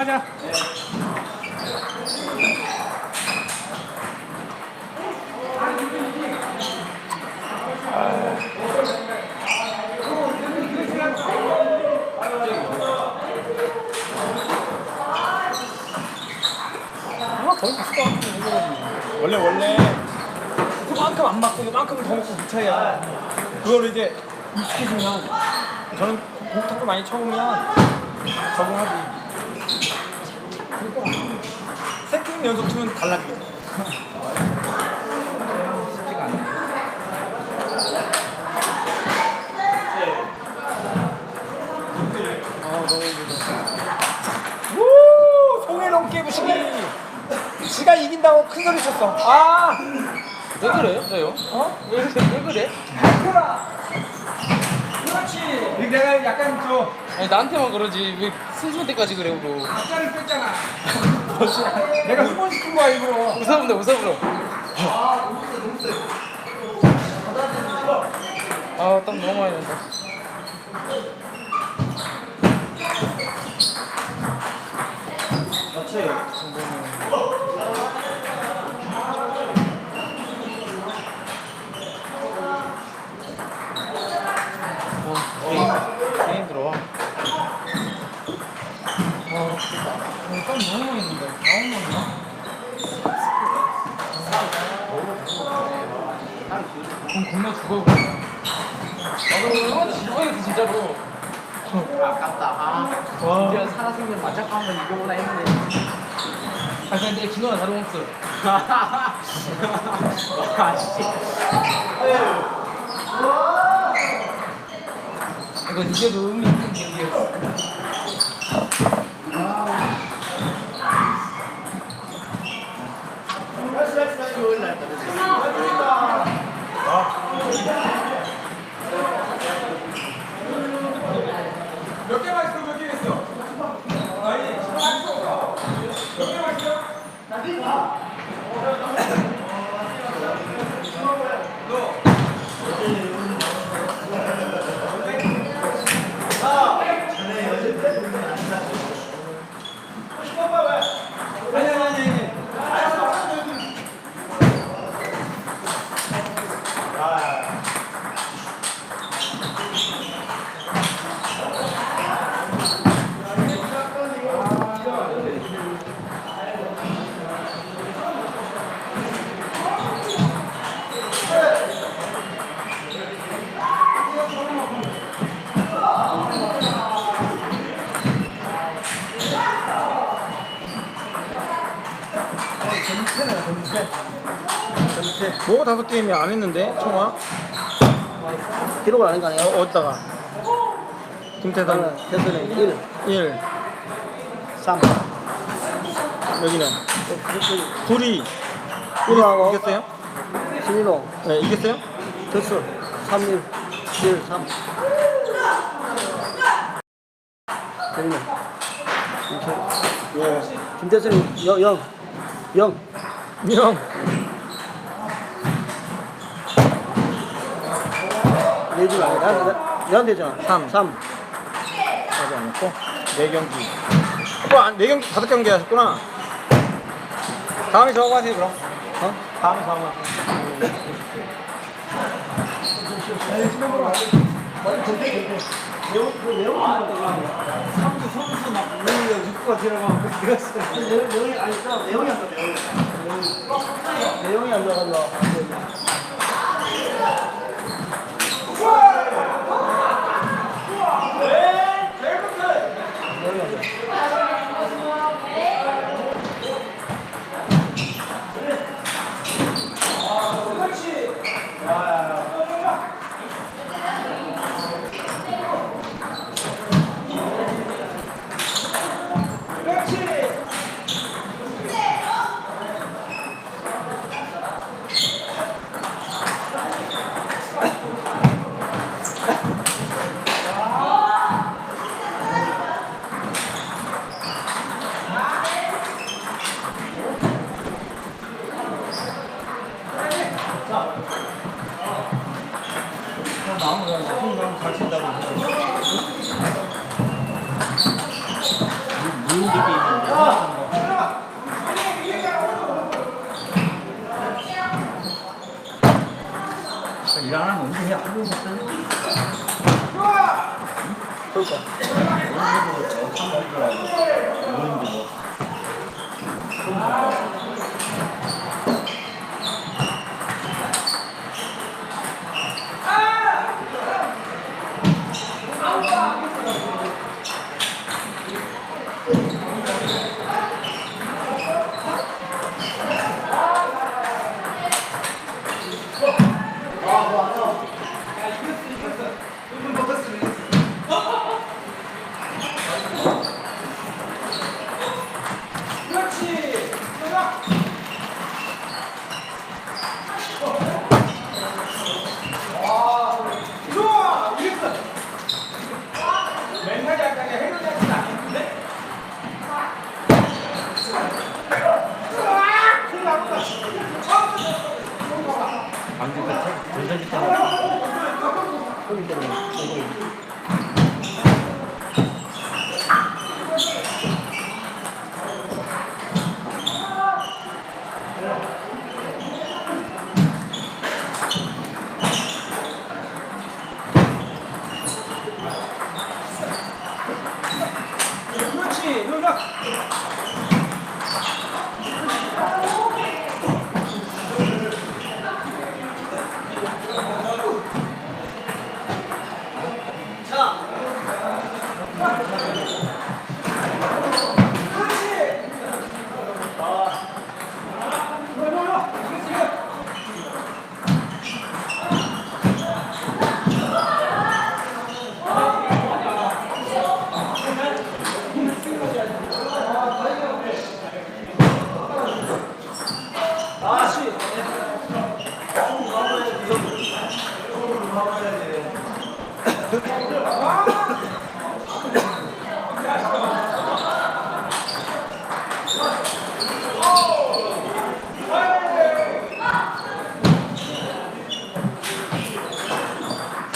가자. 아, 원래 원래 그만큼 안 맞고 이만큼 더 먹고 그 차이야. 그걸 이제 익숙해지면 저는 공탁도 많이 쳐보면 적응하지. 세팅 연속 치면. 우 깨부시기. 지가 이긴다고 큰 소리 쳤어. 아. 왜 그래요? 왜요? 어? 왜, 왜 그래? 발표라. 그렇지. 내가 약간 저 아니 나한테만 그러지 왜 승수 때까지 그래 뭐 박자를 뺐잖아. 내가 후원시킨 거야 일부러. 웃어본다 웃어보러 아땀 너무 많이 난다. 어, 게임, 게임 들어와 어, 땀 너무 난다. 너무 많이 나. 그럼 겁나 죽어. 아 그럼 한번 죽어야지 진짜로 아깝다. 아, 와. 드디어 살아생전 맞짱하면 이거구나 했는데. 아 근데 진호가 다름없어 아, 씨. 이거 이게도 뭐 다섯 게임이 안 했는데 총아 기록을 아는 거 아니에요? 어, 어디다가 김태단 대선에 1, 1 3. 여기는 둘이 이거하고 이겼어요? 신인호, 네 이겼어요? 됐어. 3, 1, 1, 3. 대리는. 예. 김대선이 0, 0. 0. 명 내지 마. 나한테, 나한테 잖아. 삼. 3. 하지 않았고 네 경기 와, 네 경기 다섯 경기 하셨구나 다음에 저거 하세요 그럼 어? 다음에 저거 하세요 내용이 아니죠. 내용이 안 나, 내용이. 내용이 안 나간 다. 일하는 그러니까.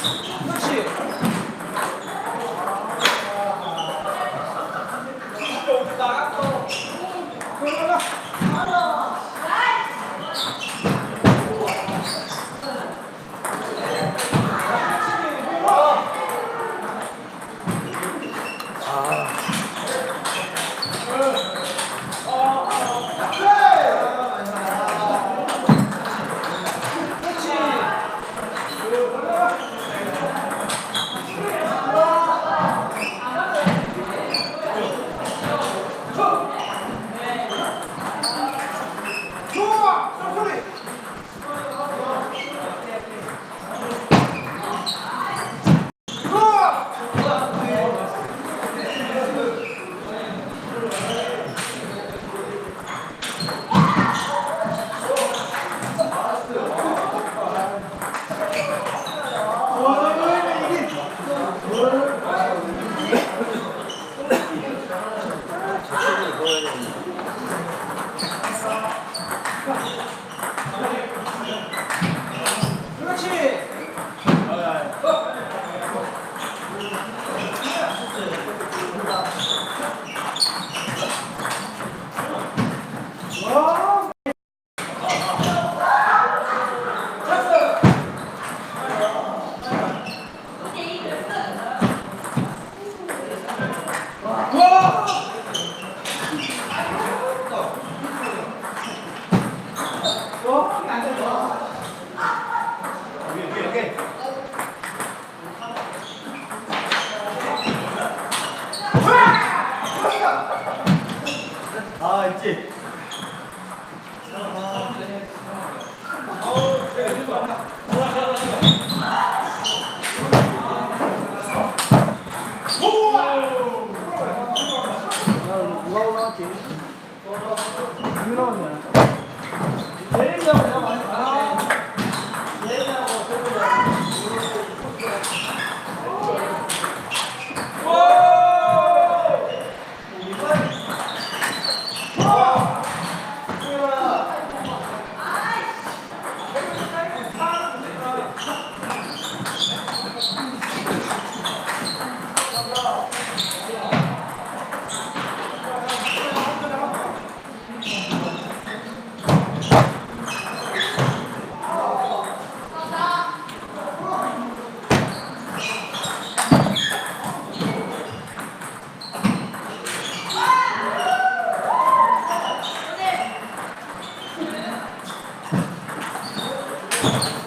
그렇지. 나갔어. 그러나. 좋아! 소리! 좋아! 그 아, you